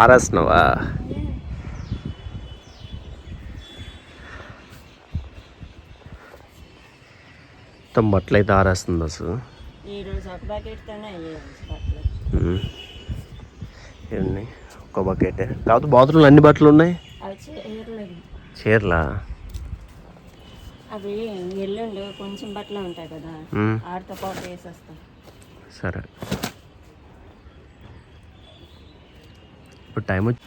ఆరేస్తున్నావా మొత్తం బట్టలు అయితే ఆరేస్తుంది అసలు. ఈ రోజు ఒక బకెట్. కాకపోతే బాత్రూంలో అన్ని బట్టలు ఉన్నాయి? చీరలా? అవి ఎల్లుండి కొంచెం బట్టలు ఉంటాయి కదా ఆడితో పాటు వేసేస్తాం. సరే. ఇప్పుడు టైం వచ్చి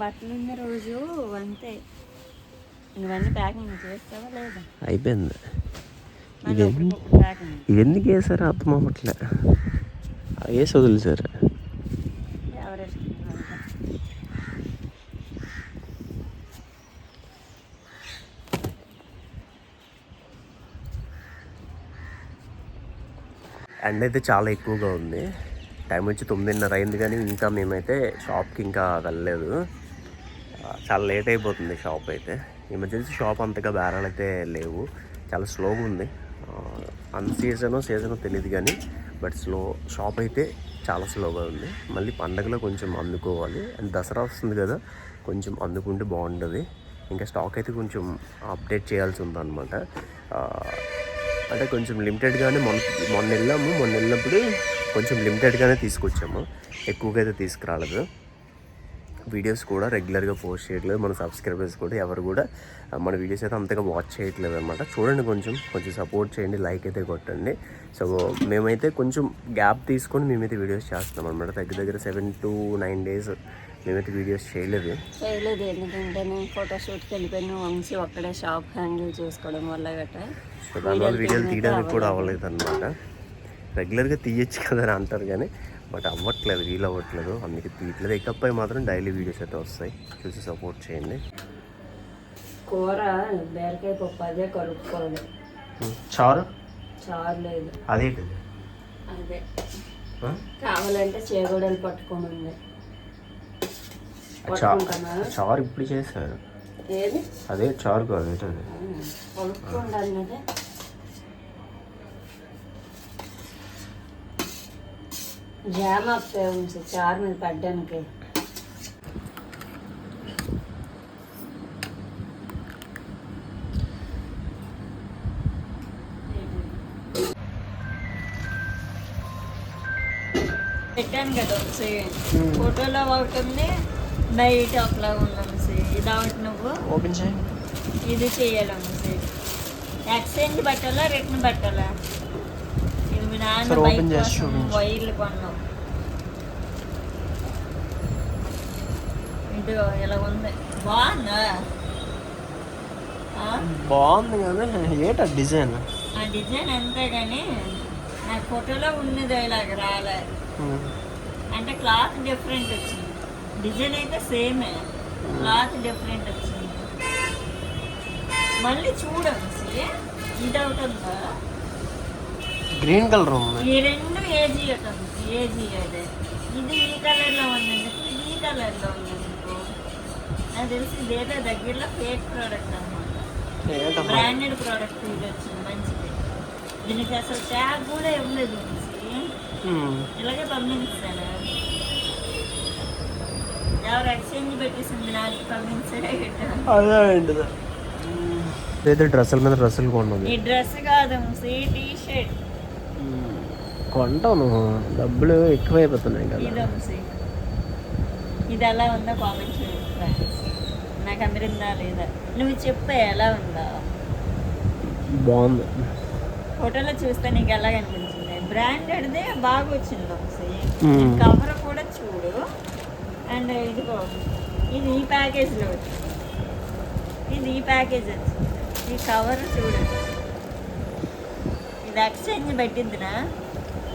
బట్టలు ఉన్న రోజు అంతే. నువ్వన్నీ ప్యాకింగ్ చేస్తావా లేదా? అయిపోయింది. ఇది ఎందుకు వేసారు అర్థం అవ్వట్లే. వేసి వదిలేసారు ఎండ అయితే చాలా ఎక్కువగా ఉంది. టైం వచ్చి తొమ్మిదిన్నర అయింది కానీ ఇంకా మేమైతే షాప్కి ఇంకా వెళ్ళలేదు. చాలా లేట్ అయిపోతుంది షాప్ అయితే. ఎమర్జెన్సీ షాప్ అంతగా బేరాలు అయితే లేవు. చాలా స్లోగా ఉంది. అన్ సీజనో సీజనో తెలియదు కానీ బట్ స్లో షాప్ అయితే చాలా స్లోగా ఉంది. మళ్ళీ పండగలో కొంచెం అందుకోవాలి. అండ్ దసరా వస్తుంది కదా కొంచెం అందుకుంటే బాగుంటుంది. ఇంకా స్టాక్ అయితే కొంచెం అప్డేట్ చేయాల్సి ఉందన్నమాట. అంటే కొంచెం లిమిటెడ్గానే మొన్న మొన్న వెళ్ళాము. మొన్న వెళ్ళినప్పుడు కొంచెం లిమిటెడ్గానే తీసుకొచ్చాము. ఎక్కువగా అయితే తీసుకురాలేదు. వీడియోస్ కూడా రెగ్యులర్గా పోస్ట్ చేయట్లేదు. మన సబ్స్క్రైబర్స్ కూడా ఎవరు కూడా మన వీడియోస్ అయితే అంతగా వాచ్ చేయట్లేదు అనమాట చూడండి కొంచెం కొంచెం సపోర్ట్ చేయండి లైక్ అయితే కొట్టండి. సో మేమైతే కొంచెం గ్యాప్ తీసుకొని మేమైతే వీడియోస్ చేస్తున్నాం అనమాట దగ్గర దగ్గర సెవెన్ టు నైన్ డేస్ మేమైతే వీడియోస్ చేయలేదు. చేయలేదు. ఎందుకంటే నేను ఫోటోషూట్కి వెళ్ళిపోయాను. వంశీ ఒక్కడే షాప్ హ్యాండిల్ చేసుకోవడం వల్ల గట్రా సో దానివల్ల వీడియోలు తీయడానికి కూడా అవ్వలేదు అనమాట రెగ్యులర్గా తీయచ్చు కదా అని అంటారు కానీ బట్ అవ్వట్లేదు వీలు అవ్వట్లేదు. అందుకే తీయట్లేదు. ఇకపై మాత్రం డైలీ వీడియోస్ అయితే వస్తాయి. చూసి సపోర్ట్ చేయండి. కూర బీరకాయ పప్పు అదే కలుపుకోవాలి. చారు? చారు లేదు. అదేంటి అదే. కావాలంటే చేగోడలు చారు ఇప్పుడు చేశారు. అదే చారు కాదు. జామ ఉంచి చారు మీద పడ్డానికి. పెట్టాను కదా ఒకసి ఫోటోలో ఒకటి ఉంది బయట ఒకలా ఉంది ఇది ఒకటి నువ్వు? ఓపెన్ చేయి. ఇది చేయాలి ఎక్స్చేంజ్ పెట్టాలా రిటర్న్ పెట్టాలా? నాన్న open చేసి చూపించు. వైర్లు కొన్నాం. ఇది ఇలా ఉంది. బాగుందా? బాగుంది కదా ఏట డిజైన్? ఆ డిజైన్ అంతే కానీ నాకు ఫోటోలో ఉన్నది ఇలాగ రాలే. అంటే క్లాత్ డిఫరెంట్ వచ్చింది. డిజైన్ అయితే సేమే. క్లాత్ డిఫరెంట్ వచ్చింది. మళ్ళీ చూడండి. ఇది ఉందా? గ్రీన్ కలర్ ఉంది. ఈ రెండు ఏజీ ఉంది ఏజీ అదే. ఇది ఈ కలర్లో ఉన్నది ఇది ఈ కలర్లో ఉన్నది నాకు తెలిసి ఇదేదో దగ్గరలో ఫేక్ ప్రోడక్ట్ అనమాట బ్రాండెడ్ ప్రోడక్ట్ ఇది వచ్చింది మంచిది. దీనికి అసలు ట్యాగ్ కూడా ఇవ్వలేదు ఇలాగే పంపించాను. ఎవరు ఎక్స్చేంజ్ పెట్టేసింది నాకు పంపించాడే డ్రెస్సుల మీద డ్రెస్సులు కొన్నది ఈ డ్రెస్ కాదు ఈ టీ షర్ట్ కొంటాను డబ్బులు ఎక్కువైపోతున్నాయి కదా. ఇది ఎలా ఉందో కామెంట్ చేయండి నాకు అందరిందా లేదా? నువ్వు చెప్పే ఎలా ఉందా. బాగుంది. ఫోటోలో చూస్తే నీకు ఎలా కనిపించింది? బ్రాండెడ్దే బాగా వచ్చింది Hmm. కవర్ కూడా చూడు. అండ్ ఇదిగో ఇది ఈ ప్యాకేజ్లో వచ్చింది. ఇది ఈ ప్యాకేజ్ వచ్చింది. ఈ కవర్ చూడు. ఇది ఎక్స్చేంజ్ పెట్టిందినా?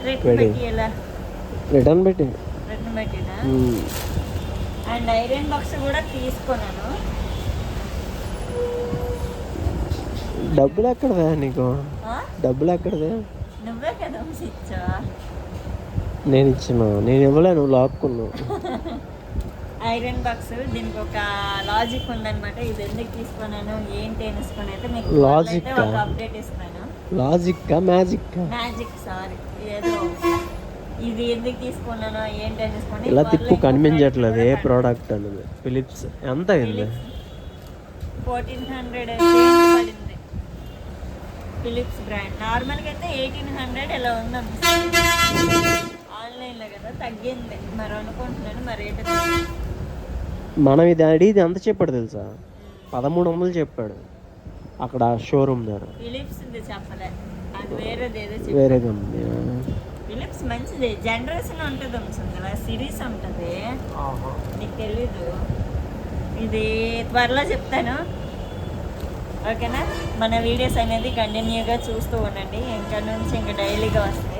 రిటర్న్. పెట్టి రిటర్న్ పెట్టి రిటర్న్ పెట్టినా అండ్ ఐరన్ బాక్స్ కూడా తీసుకున్నాను. డబ్బులు ఎక్కడదా నీకు? డబ్బులు ఎక్కడదే నువ్వే కదా వంశీ ఇచ్చావా? నేను ఇచ్చిన నేను ఇవ్వలే నువ్వు లాక్కున్నావు. ఐరన్ బాక్స్ దీనికి ఒక లాజిక్ ఉందన్నమాట. ఇది ఎందుకు తీసుకున్నాను? ఏంటి అనేసుకొని అయితే మీకు అయితే ఒక? అప్డేట్ ఇస్తాను లాజిక్కా మ్యాజిక్కా? Magic sorry. ఏదో. ఇది ఎందుకు తీసుకున్నానో ఏంటి అని ఇలా తిప్పు కనిపించట్లేదు ఏ ప్రోడక్ట్ అనేది ఫిలిప్స్ ఎంత అయింది? ఫోర్టీన్ హండ్రెడ్ పడింది? ఫిలిప్స్ బ్రాండ్ నార్మల్గా అయితే ఎయిటీన్ హండ్రెడ్ ఇలా ఉందాం ఆన్లైన్లో కదా తగ్గింది. మరి అనుకుంటున్నాను మరి రేటు మనం ఇది అడిగితే ఎంత చెప్పాడు తెలుసా? పదమూడు వందలు చెప్పాడు. అక్కడ షోరూమ్ దగ్గర. వేరే కంపెనీ ఫిలిప్స్ మంచిది. జనరేషన్ ఉంటుంది కదా సిరీస్ ఉంటుంది. నీకు తెలీదు. ఇది త్వరలో చెప్తాను. ఓకేనా? మన వీడియోస్ అనేది కంటిన్యూగా చూస్తూ ఉండండి. ఇంకా నుంచి ఇంకా డైలీగా వస్తాయి.